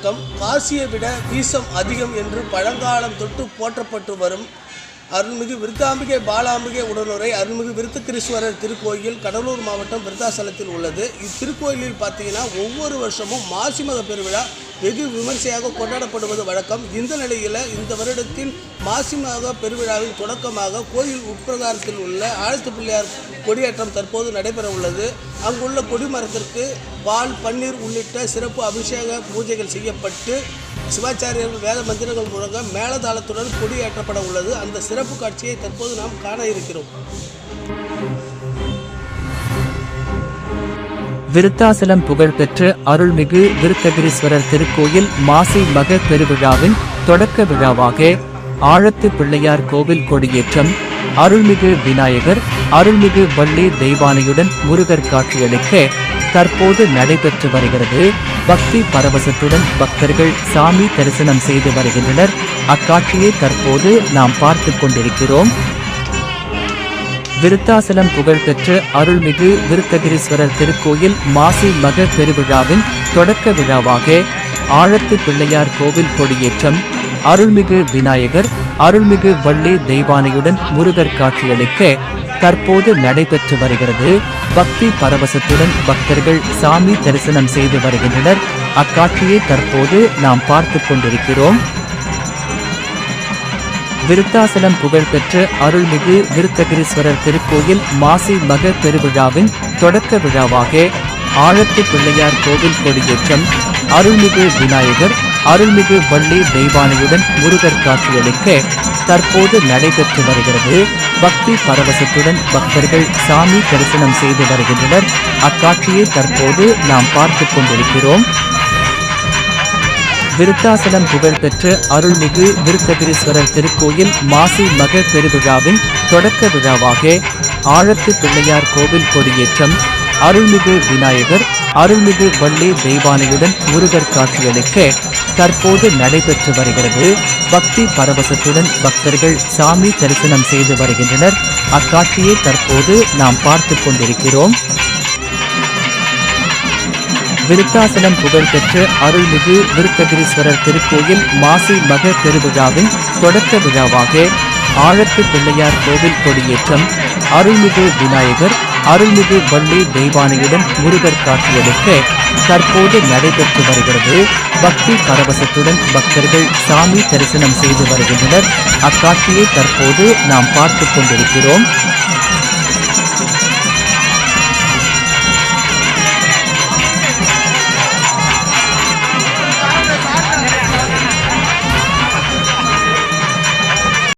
வணக்கம் காசியை விட வீசம் அதிகம் என்று பழங்காலம் தொட்டு போற்றப்பட்டு வரும் அருள்மிகு விருத்தாம்பிகை பாலாம்பிகை உடனுரை அருள்மிகு விருத்தகிரீஸ்வரர் திருக்கோயில் கடலூர் மாவட்டம் விருத்தாசலத்தில் உள்ளது. இத்திருக்கோயிலில் பார்த்தீங்கன்னா ஒவ்வொரு வருஷமும் மாசி மத பெருவிழா வெகு விமர்சையாக கொண்டாடப்படுவது வழக்கம்? இந்த நிலையில் இந்த வருடத்தின் மாசி மக பெருவிழாவின் தொடக்கமாக கோயில் உட்பிரகாரத்தில் உள்ள ஆழ்த்து பிள்ளையார் கொடியேற்றம் தற்போது நடைபெற உள்ளது அங்குள்ள கொடிமரத்திற்கு பால் பன்னீர் உள்ளிட்ட சிறப்பு அபிஷேக பூஜைகள் செய்யப்பட்டு சிவாச்சாரியர்கள் வேத மந்திரங்கள் முழங்க மேளதாளத்துடன் கொடியேற்றப்பட உள்ளது அந்த சிறப்பு காட்சியை தற்போது நாம் காண இருக்கிறோம். விருத்தாசலம் புகழ்பெற்ற அருள்மிகு விருத்தகிரீஸ்வரர் திருக்கோயில் மாசி மக பெருவிழாவின் தொடக்க விழாவாக ஆழத்து பிள்ளையார் கோவில் கொடியேற்றம் அருள்மிகு விநாயகர் அருள்மிகு வள்ளி தெய்வானையுடன் முருகர் காட்சியளிக்க தற்போது நடைபெற்று வருகிறது. பக்தி பரவசத்துடன் பக்தர்கள் சாமி தரிசனம் செய்து வருகின்றனர். அக்காட்சியை தற்போது நாம் பார்த்து கொண்டிருக்கிறோம். விருத்தாசலம் புகழ்பெற்ற அருள்மிகு விருத்தகிரீஸ்வரர் திருக்கோயில் மாசி மக பெருவிழாவின் தொடக்க விழாவாக ஆழத்து பிள்ளையார் கோவில் கொடியேற்றம் அருள்மிகு விநாயகர் அருள்மிகு வள்ளி தெய்வானையுடன் முருகர் காட்சியளிக்க தற்போது நடைபெற்று வருகிறது. பக்தி பரவசத்துடன் பக்தர்கள் சாமி தரிசனம் செய்து வருகின்றனர். அக்காட்சியை தற்போது நாம் பார்த்து கொண்டிருக்கிறோம். விருத்தாசலம் புகழ்பெற்ற அருள்மிகு விருத்தகிரீஸ்வரர் திருக்கோயில் மாசி மக பெருவிழாவின் தொடக்க விழாவாக ஆழத்து பிள்ளையார் கோவில் கொடியேற்றம் அருள்மிகு விநாயகர் அருள்மிகு வள்ளி தெய்வானையுடன் முருகர் காட்சியளிக்க தற்போது நடைபெற்று வருகிறது. பக்தி பரவசத்துடன் பக்தர்கள் சாமி தரிசனம் செய்து வருகின்றனர். அக்காட்சியை தற்போது நாம் பார்த்து கொண்டிருக்கிறோம். விருத்தாசலம் புகழ்பெற்ற அருள்மிகு விருத்தகிரீஸ்வரர் திருக்கோயில் மாசி மக பெருவிழாவின் தொடக்க விழாவாக ஆழத்து பிள்ளையார் கோவில் கொடியேற்றம் அருள்மிகு விநாயகர் அருள்மிகு வள்ளி தெய்வானையுடன் முருகர் காட்சியளிக்க தற்போது நடைபெற்று வருகிறது. பக்தி பரவசத்துடன் பக்தர்கள் சாமி தரிசனம் செய்து வருகின்றனர். அக்காட்சியை தற்போது நாம் பார்த்து கொண்டிருக்கிறோம். விருத்தாசலம் புகழ்பெற்ற அருள்மிகு விருத்தகிரீஸ்வரர் திருக்கோயில் மாசி மக திருவிழாவின் தொடக்க விழாவாக ஆழத்து பிள்ளையார் கோவில் கொடியேற்றம் அருள்மிகு விநாயகர் அருள்மிகு வள்ளி தெய்வானையுடன் முருகர் காட்சியளிக்க தற்போது நடைபெற்று வருகிறது. பக்தி பரவசத்துடன் பக்தர்கள் சாமி தரிசனம் செய்து வருகின்றனர். அக்காட்சியை தற்போது நாம் பார்த்து கொண்டிருக்கிறோம்.